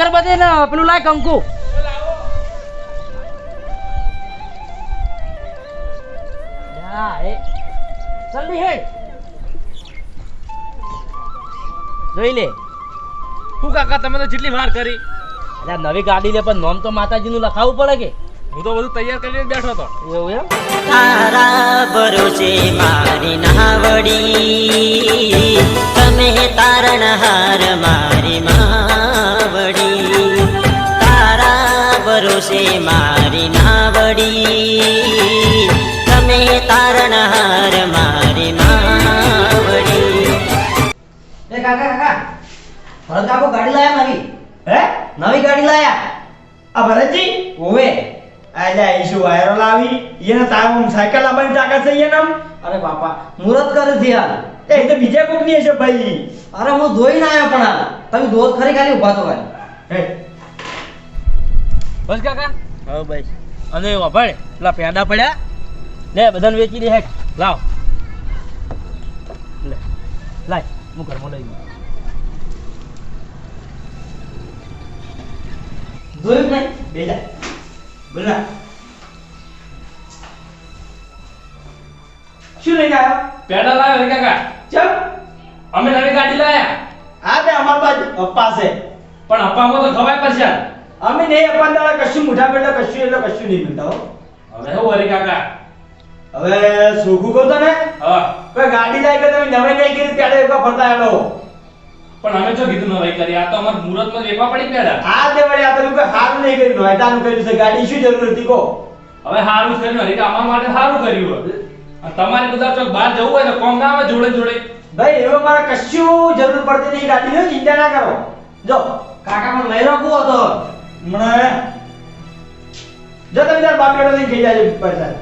અગરબત્તી ને પેલું લાય કંકુ. જલ્દી જોઈ લે. શું કાકા તમે તો જેટલી વાર કરી. અરે નવી ગાડી લે પણ નોમ તો માતાજી નું લખાવવું પડે કે? હું તો બધું તૈયાર કરીને બેઠો હતો. એવું એમ? તારા ભરોસે મારી નાવડી. તમે તારણહાર મારી માવડી ભરોસે મારી નાવડી તમે તારણહાર મારી નાવડી એ કાકા કાકા, ભરત કાકો ગાડી લાયા નવી? હે? નવી ગાડી લાયા? આ ભરતજી ઓવે આજા ઈશુ વાયરો લાવી? એને તાવ સાયકલ લાવવાની તાકાત છે એને અરે બાપા, મુરત કરે છે હાલ. એ તો બીજા કોકની હશે ભાઈ. અરે હું ધોઈને આવ્યો પણ તમે ધોધ ખરી ખાલી ઊભા તો ખાલી. હે? બસ કાકા? હા ભાઈ અને વાપડ પેલા પેડા પડ્યા. લે બધાને વેચી દે હેક લાવ. લે લાય હું ઘરમાં લઈ ગયો. ધોયું નહીં બેજા બોલા શું લઈને આવ્યો? પેડા લાવ્યો કાકા? ચમ. અમે નવી ગાડી લાયા આ બે અમાર બાજુ અપ્પા છે. પણ અપ્પામાં તો ખવાય પડશે. અમે નહીં અપન દાડા કશું મુઠા પેલા કશું એટલે કશું નહીં હો. હવે હો અરે કાકા? હવે સુખું કહો તને હા. કોઈ ગાડી લાવી કે તમે નવે નહીં કરી ત્યારે એક ફરતા આવ્યો પણ અમે જો કીધું નવાઈ કરી આ તો અમારમાં વેપા પડી પેડા હા તે વળી આ તો કોઈ સારું નહીં કર્યું. નોયતાનું કર્યું છે. ગાડી શું જરૂર હતી કહો. હવે જ કર્યું હરી અમારા માટે સારું કર્યું. તમારે બધા ચોક બહાર જવું હોય તો કોમ ના આવે જોડે જોડે. ભાઈ એવો મારે કશું જરૂર પડતી નહીં. ગાડીની ચિંતા ના કરો. જો કાકા પણ લઈ રાખવું હતો હમણાં જો તમે તાર બાપ બેટો થઈને જાજો પૈસા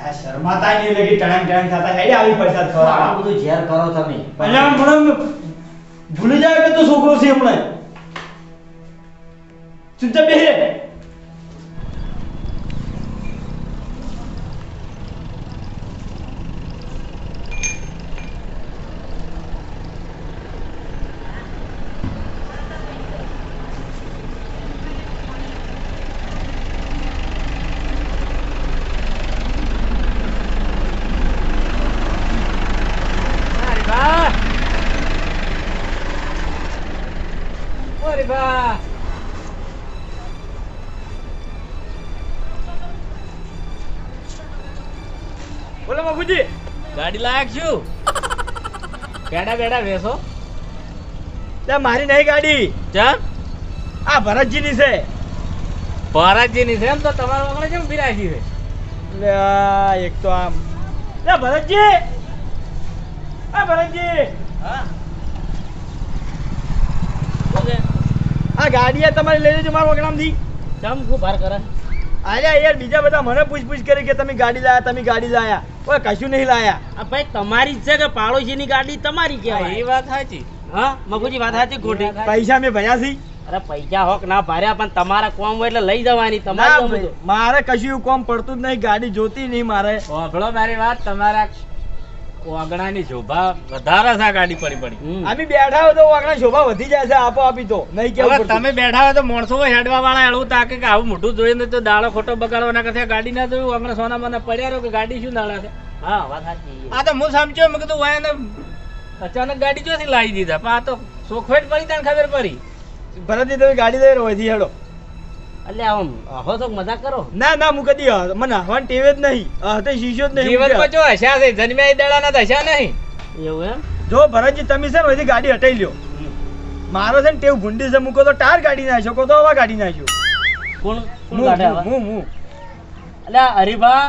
આ શરમાતા નહીં લગી ટણાંગ ટણાંગ થતા હેડે આવી પૈસા આટલું આ બધું ઝેર કરો તમે. એટલે મને ભૂલી જાય કે તો છોકરો છે હમણાં. ચૂપચાપ બેસી. ગાડી લાયક છું. બેડા બેડા બેસો. મારી નહીં ગાડી. ચા? આ ભરતજીની છે. ભરતજી ની છે એમ તો તમારા વગર કેમ બિરાજી છે? એક તો આમ. લે ભરતજી! આ ભરતજી! હા. આ ગાડી તમારી લઈ લેજો મારા વગડામાંથી. ચમ ખૂબ ભાર કરે? આલ્યા યાર બીજા બધા મને પૂછપૂછ કરી કે તમે ગાડી લાયા તમે ગાડી લાયા. ઓય કશું નહીં લાયા. ભાઈ તમારી જ છે કે પાડોશીની ગાડી તમારી એ વાત સાચી. હા મગુજી વાત સાચી ખોટી? પૈસા મેં ભર્યા છે. અરે પૈસા હોક ના ભાર્યા પણ તમારા કોમ હોય એટલે લઈ જવાની તમારે મારે કશું કોમ પડતું જ નહીં ગાડી જોતી નહીં મારે. સાંભળો મારી વાત તમારા ઓગણાની શોભા વધારે છે ગાડી પડી પડી. અમે બેઠા હોય તો આગળ શોભા વધી જાય છે આપો આપી તો. નહીં કેવું તમે બેઠા હોય તો માણસો હેડવા વાળા એવું તાકે કે આવું મોટું જોઈને તો દાડો ખોટો બગાડવાના કરતા ગાડી ના જોયું? હમણાં સોના મને પડ્યા રહ્યો કે ગાડી શું દાડા છે? હા વાત સાચી આ તો હું સમજ્યો મેં કીધું વાય ને અચાનક ગાડી જોથી લાવી દીધા. પણ આ તો સોખવેટ પડી તને ખબર પડી. ભરતજી તમે ગાડી લઈ રહ્યો હેડો. એટલે આમ હો તો મજાક કરો. ના ના હું કદી મને હવાન ટેવ જ નહીં. હતે શીશો જ નહીં જીવનમાં જો હશા છે જન્મ્યા દડા ના તો નહીં. એવું એમ? જો ભરતજી તમે છે ને બધી ગાડી હટાઈ લ્યો. મારો છે ને ટેવ ભૂંડી છે મૂકો તો ટાર કાઢી નાખ્યો કો તો હવા કાઢી નાખ્યો. કોણ કોણ હું કાઢે હું? હું એટલે હરીભા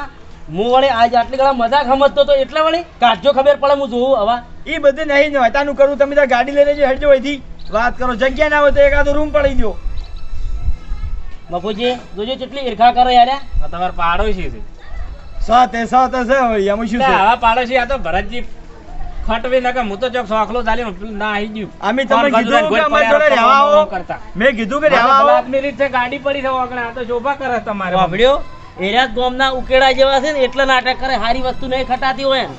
હું વળી આજ આટલી ઘણા મજાક સમજતો તો એટલે વળી કાઢજો ખબર પડે હું જોઉં હવા. એ બધું નહીં નહોતાનું કરું તમે ત્યાં ગાડી લઈને જે હેડજો અહીંથી. વાત કરો જગ્યા ના હોય તો એકાદો રૂમ પડી દો બાપુજી જોજો કેટલી ઈર્ખા કરો યાર આ તમારા પાડોશી છે. સાત એ સાત હશે એમાં શું છે? આવા પાડોશી આ તો ભરતજી ખટવી નાખે હું તો ચોક સોખલો ચાલી ના આવી ગયું. અમે તમે કીધું કે ગોળ જોડે રહેવા આવો. કરતા? મે કીધું કે રહેવા આવો. આપની રીતે ગાડી પડી છે ઓગણે આ તો શોભા કરે તમારે. વાપડ્યો એરિયા ગોમના ઉકેડા જેવા છે ને એટલે નાટક કરે સારી વસ્તુ નહીં ખટાતી હોય ને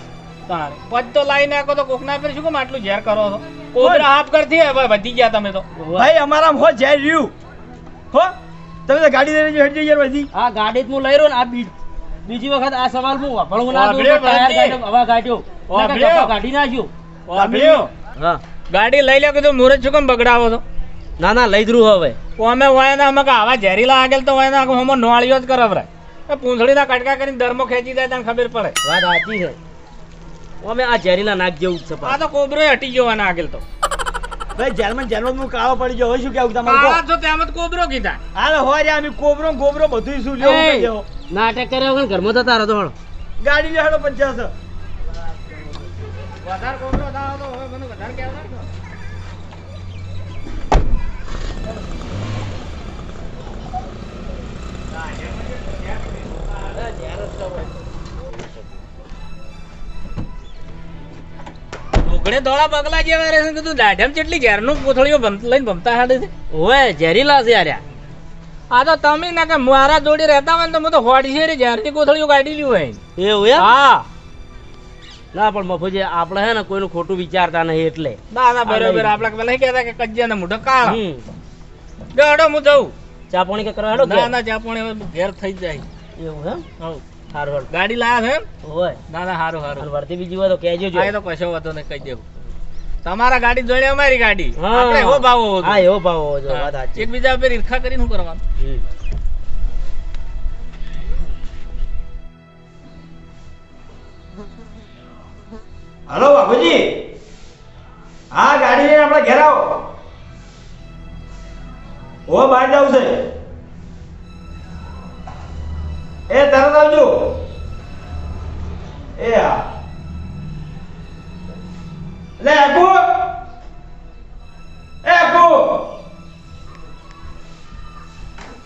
તારે. પદ તો લાઈ નાખો તો કોકના પર શું કેમ આટલું ઝેર કરો છો? કોબરા હાફ કરતી હવે વધી ગયા તમે તો. ભાઈ અમારા હો ઝેર રહ્યું. હો? તમે તો ગાડી લઈને હેડ જઈ યાર બધી. આ ગાડી હું લઈ રહ્યો ને આ બી- બીજી વખત આ સવાલ હું વાપરવું ના દઉં ટાયર ભાઈ. હવા કાઢ્યો કાઢી નાખ્યું? હા. ગાડી લઈ લે કીધું મુરત શું કેમ બગડાવો છો? ના ના લઈ જ હવે. તો અમે ને અમે કે આવા ઝેરીલા આગળ તો વાયના હમો નોળિયો જ કરે એ પૂંછડીના કટકા કરીને ધર્મો ખેંચી જાય તને ખબર પડે. વાત સાચી છે. અમે આ ઝેરીલા નાખ જેવું જ છે આ તો કોબરો હટી જવાના આગળ તો. ભાઈ જેલમાં જેલમાં હું કાળો પડી ગયો હવે શું કેવું તમારે કાળા તો તેમ જ કોબરો કીધા હાલ હોય રે અમે કોબરો ગોબરો બધું શું લેવું કહી દેવો. નાટક કર્યા વગર ઘરમાં તો તારો તો હળો. ગાડી લેહાડો પચાસ વધારે કોબરો થાવ તો હવે મને વધારે કહેવા લાગો. ઉઘડે દોડા બગલા જેવા રહે છે કીધું દાઢમ જેટલી ઘેરનું કોથળીઓ લઈને ભમતા હાડે છે. ઓય ઝેરીલા છે યાર આ. આ તો તમે ના કે મારા જોડે રહેતા હોય ને તો હું તો હોડી છે ઝેરની કોથળીઓ કાઢી લ્યું હોય. એવું એમ? હા. ના પણ મફુજી આપણે હે ને કોઈનું ખોટું વિચારતા નહીં એટલે. ના ના બરોબર. આપણે પેલા કહેતા કે કજ્જાના મોઢો કાળા. હમ. ગડો હું જઉં. ચા પાણી કે કરવા હેડો ના? ના હવે ઘેર થઈ જાય. એવું હે હઉ. હારું હારું. ગાડી લાયા છે? ના ના હારું હારું. વળતી બીજી હોય તો કહેજો જો. આ તો કશો વાંધો ને કહી દેવું. તમારા ગાડી જોડે અમારી ગાડી. આપણે એવો ભાવ હોવો હા એવો ભાવ હોવો જો વાત સાચી. એકબીજા પર ઈર્ખા કરીને શું કરવાનું? હલો બાપુજી. હા ગાડી લઈને આપણે ઘેર આવો. ઓ બહાર જવું છે. એ તરત આવજો એ હા લે આપો એ આપો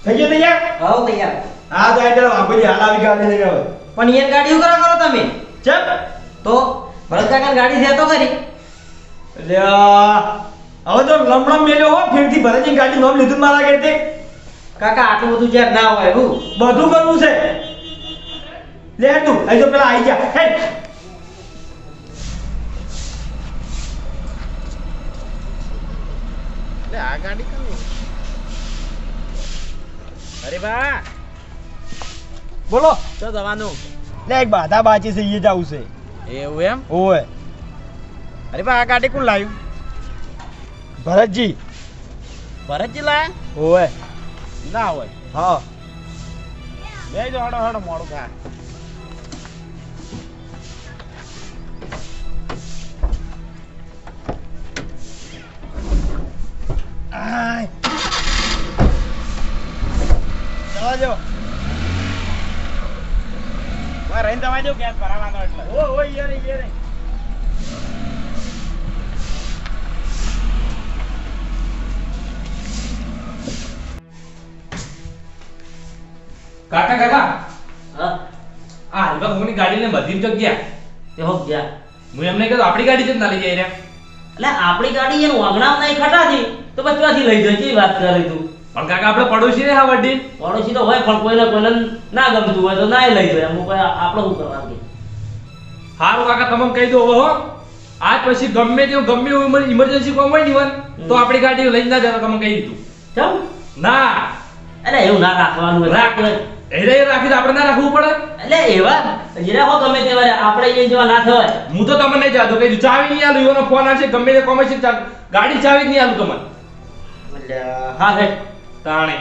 થઈ ગયો તૈયાર? હાઉ તૈયાર. હા તો એટલે બાપુજી હાલ આવી ગાડી લઈ આવો પણ યાર ગાડી ઉકરા કરો તમે. ચપ તો ભરત કાકા ગાડી છે તો ખરી. એટલે હવે તો લમણમ મેલ્યો હો ફેરથી ભરતજી ગાડી નોમ લીધું મારા ઘરેથી. કાકા આટલું બધું જ્યાં ના હોય એવું બધું કરવું છે. લે તું અહીં તો પેલા આવી જા. હે. લે આ ગાડી કયું અરે બા. બોલો. તો જવાનું? લે એક બાધા બાચી છે એ જાવું છે. એવું એમ? ઓય. અરે બા આ ગાડી કોણ લાવ્યું ભરતજી. ભરતજી લાયા? ઓય. ના હોય હા બે જો હડો હડો મોડું ખા આય જવા દો રહીને તમારે જો ગેસ ભરાવાનો એટલે ઓ ઓ યાર યાર કાકા કાકા? હા. આ હલવા કોની ગાડી લઈને બધી જગ્યા તે હો ગયા. હું એમને કહ્યું આપણી ગાડી જ ના લઈ જાય એટલે આપણી ગાડી એનું વાગણામ નહીં ખટાતી તો પછી ક્યાંથી લઈ જાય કેવી વાત કરે તું? પણ કાકા આપણે પડોશી ને હા વડી. પડોશી તો હોય પણ કોઈને કોઈને ના ગમતું હોય તો ના લઈ જાય. અમુક આપણે શું કરવાનું? કે? હારું કાકા તમે કહી દો હો. આજ પછી ગમે તેવું ગમે એવું ઇમરજન્સી કોમ હોય ને તો આપણી ગાડી લઈને ના જતા તમે કહી દીધું. ચમ ના. અરે એવું ના રાખવાનું. રાખ. એને રાખી આપણે ના રાખવું પડે? એટલે એવા જીરા હો ગમે તે આપણે એ જેવા ના થવાય. હું તો તમને જાતો કહી ચાવી નહીં આલું એનો ફોન આવશે ગમે તે કોમ છે ગાડી ચાવી નહીં આલું તમને. એટલે હા ભાઈ તાણે.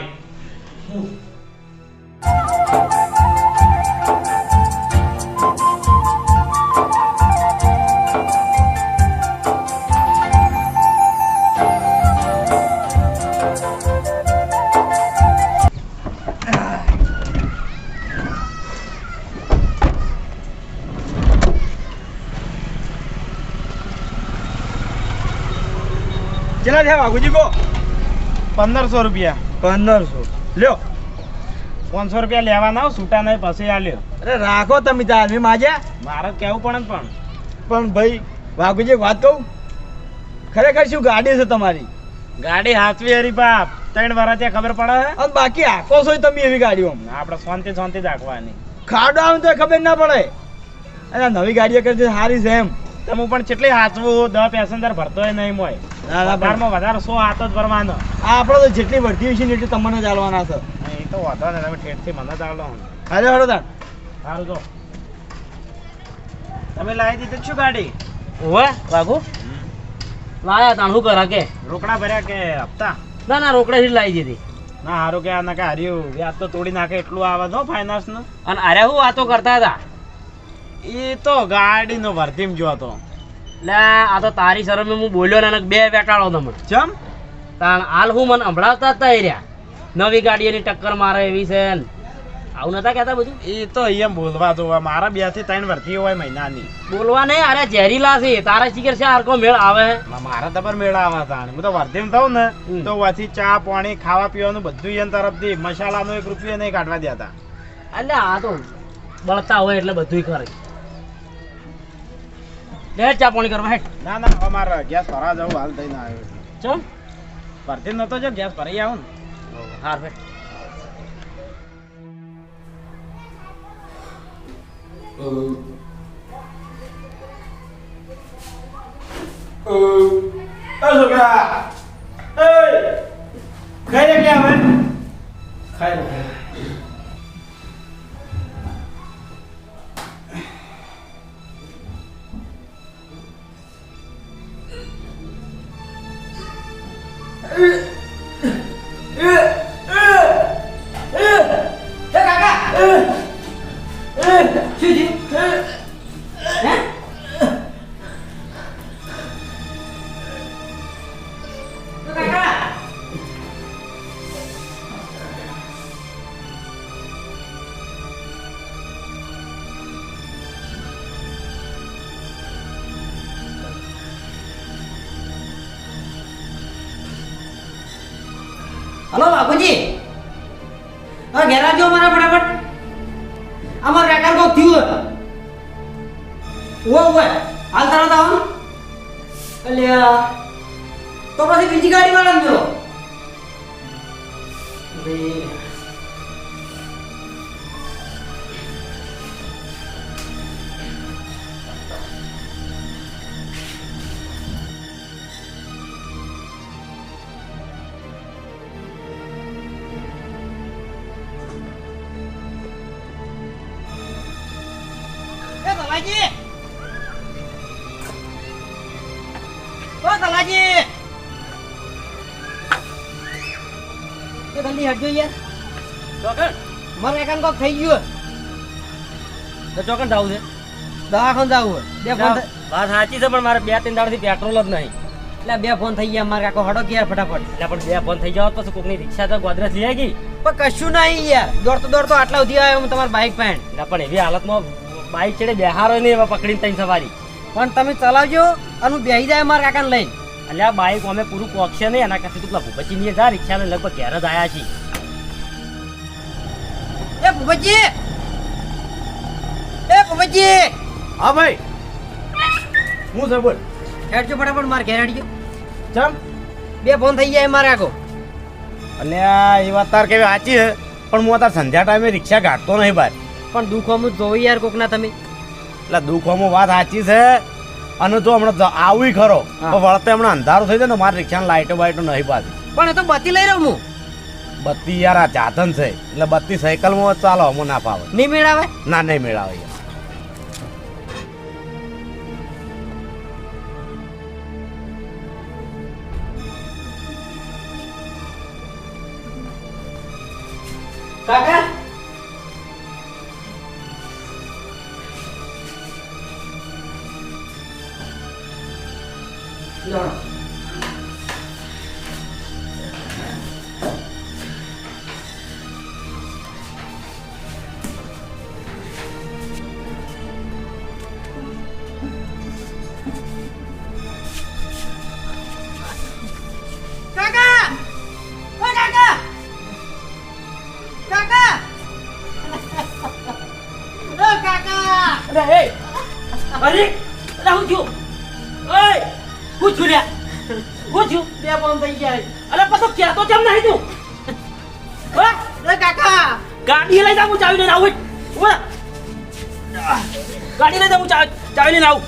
ચલા થયા બાપુજી કો? પંદરસો રૂપિયા. પંદરસો. લ્યો. પાંચસો રૂપિયા લેવાના છૂટા નહીં પછી આ લ્યો. અરે રાખો તમે ત્યાં આદમી માજ્યા મારે કેવું પડે પણ. પણ ભાઈ વાઘુજી વાત કહું? ખરેખર શું ગાડી છે તમારી? ગાડી હાચવી હરી બાપ. ત્રણ વાર ત્યાં ખબર પડે હે? અને બાકી આખો છો તમે એવી ગાડીઓ. આપણે શાંતિ શાંતિ જ રાખવાની. ખાડો આવે તો ખબર ના પડે. અને નવી ગાડીઓ કરતી સારી છે એમ. તમે પણ કેટલી હાચવું દસ પેસેન્જર ભરતો નહીં મોય. વધારમાં વધારે સો હાથ જ ભરવાનો. આ આપણે તો જેટલી ભરતી હોય છે એટલી તમને ચાલવાના છે. એ તો વાંધો ને તમે ઠેઠથી મને ચાલો હાલો હાલો તાર સારું તો તમે લાવી દીધી શું ગાડી? ઓવે વાઘુ? લાયા તાણ શું કરા કે? રોકડા ભર્યા કે હપ્તા? ના ના રોકડેથી જ લાવી દીધી. ના હારું કે આ ના કે હાર્યું. વ્યાજ તો તોડી નાખે એટલું આવે તો ફાઇનાન્સનું. અને અરે હું વાતો કરતા હતા? એ તો ગાડી નો ભરતીમ જો હતો. એટલે આ તો તારી શરમે હું બોલ્યો ને બે વેટાળો તમે. ચમ? તાણ હાલ હું મને સંભળાવતા જ તા એ રહ્યા. નવી ગાડીઓની ટક્કર મારે એવી છે. આવું નતા કહેતા બધું? એ તો અહીંયા બોલવા તો મારા બેથી ત્રણ ભરતી હોય મહિનાની. બોલવા નહીં અરે ઝેરીલા છે તારા શિખર છે હરકો મેળ આવે મારા તો પર મેળા આવે હતા હું તો વર્ધીમ થઉં ને તો વાથી ચા પાણી ખાવા પીવાનું બધું એમ તરફથી મસાલાનો એક રૂપિયો નહીં કાઢવા દેતા. એટલે આ તો બળતા હોય એટલે બધું કરે. લે ચા પાણી કરવા હેઠ. ના ના અમાર મારે ગેસ ભરા જવું હાલ થઈને આવ્યો ચો. ભરતી નતો જો ગેસ ભરાઈ આવું ને. હાર હેઠ. ખાઈ લે. હવે હલો Uh. હોય ઓવે હાલ આવો અલ્યા તો પછી બીજી ગાડી વાળા એ એ જલ્દી હટજો યાર ચોકન. મારે એકાન કોક થઈ ગયું તો ચોકન જવું છે. દવાખાને જવું બે ફોન વાત સાચી છે પણ મારે બે ત્રણ દાડાથી પેટ્રોલ જ નહીં. એટલે બે ફોન થઈ ગયા મારે કાકો હડો ગયા યાર ફટાફટ. એટલે પણ બે ફોન થઈ જાવ પછી કોકની રિક્ષા તો ગોદરેજ લઈ આવી? ગઈ પણ કશું નહીં યાર. દોડતો દોડતો આટલા સુધી આવ્યો હું તમારી બાઇક પેન એટલે પણ એવી હાલતમાં બાઇક ચડે બેહારો નહીં પકડીને તઈ સવારી. પણ તમે ચલાવજો અને હું બેસી જાય મારા કાકાને લઈને. એટલે આ બાઈક અમે પૂરું પોક્ષે નહીં એના કરતી તું પેલા ભૂપતજી ની જા રિક્ષા લઈને લગભગ ઘેર જ આયા છીએ. એ ભૂપતજી! એ ભૂપતજી! હા ભાઈ. હું છે બોલ. હેડજો ફટાફટ મારે ઘેર હેડજો ચમ? બે ફોન થઈ જાય મારે આખો. અને આ એ વાત તાર કેવી સાચી છે? પણ હું તાર સંધ્યા ટાઈમે રિક્ષા કાઢતો નહીં બાર. પણ દુઃખ અમુક જોઈ યાર કોકના તમે. એટલે દુઃખોમાં વાત સાચી છે. અને તો હમણાં આવી ખરો વળતે હમણાં અંધારું થઈ જાય ને મારી રિક્ષા લાઈટો બાઈટો નહીં પાછી પણ એ તો બત્તી લઈ રહ્યો હું. બત્તી યાર આ ચાધન છે. એટલે બત્તી સાયકલમાં ચાલો અમો ના ફાવે. નહીં મેળાવે? ના નહીં મેળાવે યાર. કાકા? અરે, એ! અરે અરે, હું છું. ઓય હું છું રે હું છું. બે પણ થઈ જાય અરે, પાછો તો કેમ નહીં તું? ઓય કાકા. ગાડી લઈ જા હું ચાવી લઈને આવું, ઓય. ગાડી લઈ જા હું ચા- ચાવી લઈને આવું.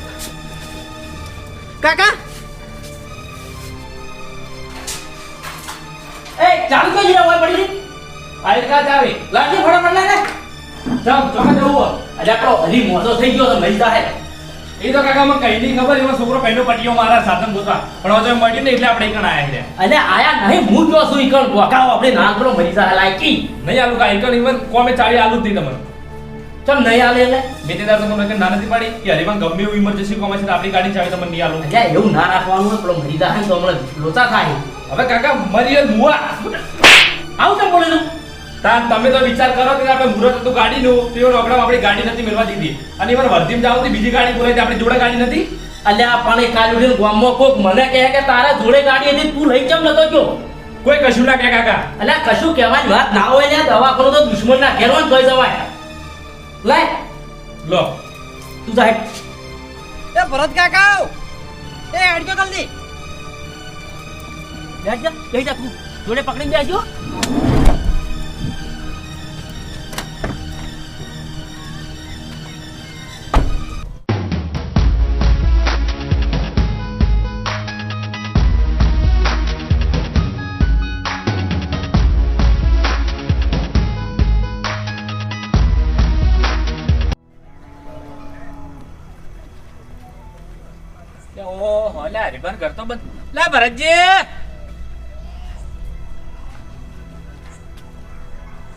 કાકા. એ, ચાવી કઈ જરા હોય, પડી આઈ કા ચાવી. લાગી ફટાફટ લે ને. જાવ તમે જવું અરે આપણો હરી મોટો થઈ ગયો તો મરી જાહે. એ તો કાકા મને કઈ નહીં ખબર એમાં છોકરો પહેલો પટીઓ મારા સાધન ગોતા. પણ હવે મળ્યું ને એટલે આપણે કણ આયા છે. અને આયા નહીં હું જો છું ઈકણ ગોકાઓ આપણે નાનકડો મરી જાહે લાયકી. નહીં આલું કા કણ ઇવન કોમે ચાવી આલું જ નહીં તમને. ચમ નહીં આલે એટલે? મેં તે દાડો તમને કે ના નથી પાડી? કે હરીમાં ગમે એવું ઇમરજન્સી કોમે છે તો આપણી ગાડી ચાવી તમને નહીં આલું. અલ્યા એવું ના રાખવાનું હોય, પેલો મરી જાહે તો હમણાં લોચા થાય. હવે કાકા મરી મુઆ આવું કેમ બોલે તું તમે તો વિચાર કરો કે આપણે મુહૂર્ત હતું ગાડીનું તો એ રોકડા આપણી ગાડી નથી મેળવા દીધી. અને એમાં વર્ધીમ જાવ તો બીજી ગાડી બોલાવી આપણી જોડે ગાડી નથી. અલ્યા પણ કાલ ઉઠીને ગામમાં કોક મને કહે કે તારા જોડે ગાડી હતી તું લઈ કેમ નતો ગયો. કોઈ કશું ના કહે કાકા. અલ્યા કશું કહેવાની વાત ના હોય ને દવાખાનું તો દુશ્મન ના ઘેર હોય જવાય. લે લો. તું જાય એ ભરત કાકા એ હેડજો જલ્દી. બેસ જા બેસ જા તું જોડે પકડીને બેસજો. ઓહો લે હરીબન કરતો બંધ. લે ભરતજી!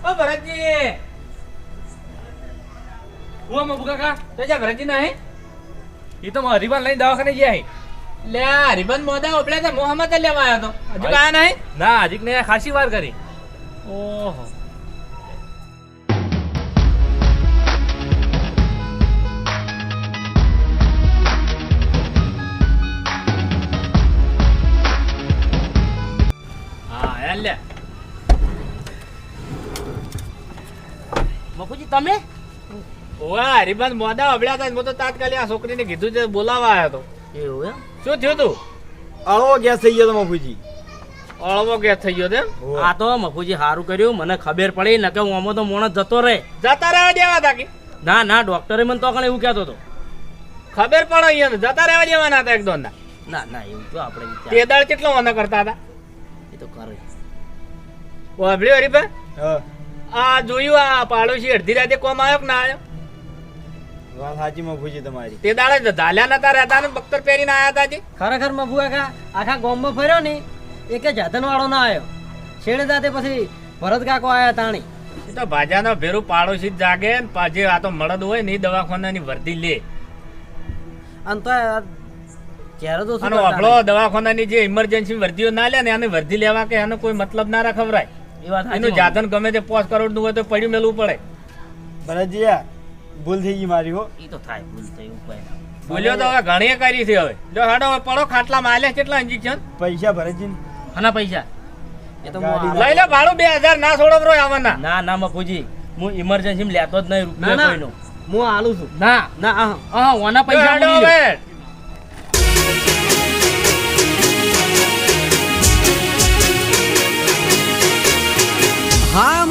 ઓ ભરતજી! હું મબુ કાકા? તો જા ભરતજી નહીં એ તો હરીબન લઈને દવાખાને ગયા લે હરિભાન મોદા ઓપડે તો મોહમ્મદ લેવા આવ્યો તો. હજુ કાયા નહીં. ના હજી ખાસી વાર કરી. ઓહો. મફુજી તમે? ઓવા હરીબન મોદા ઓબળ્યા હતા હું તો તાત્કાલિક આ છોકરીને કીધું છે બોલાવા આવ્યો તો. એવું એમ? શું થયું તું? અળવો ગેસ થઈ ગયો તો મફુજી. અળવો ગેસ થઈ ગયો તેમ? આ તો મફુજી સારું કર્યું મને ખબર પડી ન કે હું આમાં તો મોણસ જતો રહે. જતા રહેવા દેવા તા કે ના ના ડોક્ટરે મને તો કણે એવું કહેતો હતો. ખબર પડે અહીંયા જતા રહેવા દેવાના હતા એક દોન ના ના એવું તો આપણે તે દાળ કેટલો મને કરતા હતા? એ તો કરે વાબળ્યો હરિભાઈ હા. આ જોયું આ પાડોશી અડધી રાતે કોમ આવ્યો કે ના આવ્યો? વાત સાચી મફુજી તમારી. તે દાડે ધાલ્યા નતા રહેતા ને બખ્તર પહેરીને આયા હતા જી? ખરેખર મફુ આખા આખા ગામમાં ફર્યો ને એક જાધન વાળો ના આવ્યો. છેડે દાતે પછી ભરત કાકો આયા તાણી. એ તો ભાજાનો ભેરું પાડોશી જ જાગે ને પાછે આ તો મળદ હોય ને એ દવાખાનાની વર્દી લે. અને તો ક્યારે તો આપણો દવાખાનાની જે ઇમરજન્સી વર્દીઓ ના લે ને આને વર્દી લેવા કે એનો કોઈ મતલબ ના રખવરાય એ વાત એનું જાતન ગમે તે પાંચ કરોડનું હોય તો પડ્યું મેલવું પડે. ભરતજી ભૂલ થઈ ગઈ મારી હો. એ તો થાય ભૂલ થઈ ઉપાય ના. બોલ્યો તો હવે ઘણી કરી છે હવે. જો હાડો હવે પડો ખાટલા માં આલ્યા કેટલા ઇન્જેક્શન પૈસા ભરતજી આના પૈસા? એ તો લઈ લે ભાડું બે હજાર ના છોડો બ્રો આવવાના. ના ના મફુજી હું ઇમરજન્સી લેતો જ નહીં ના રૂપિયા ના કોઈનો. હું આલું છું ના. ના હા ઓના પૈસા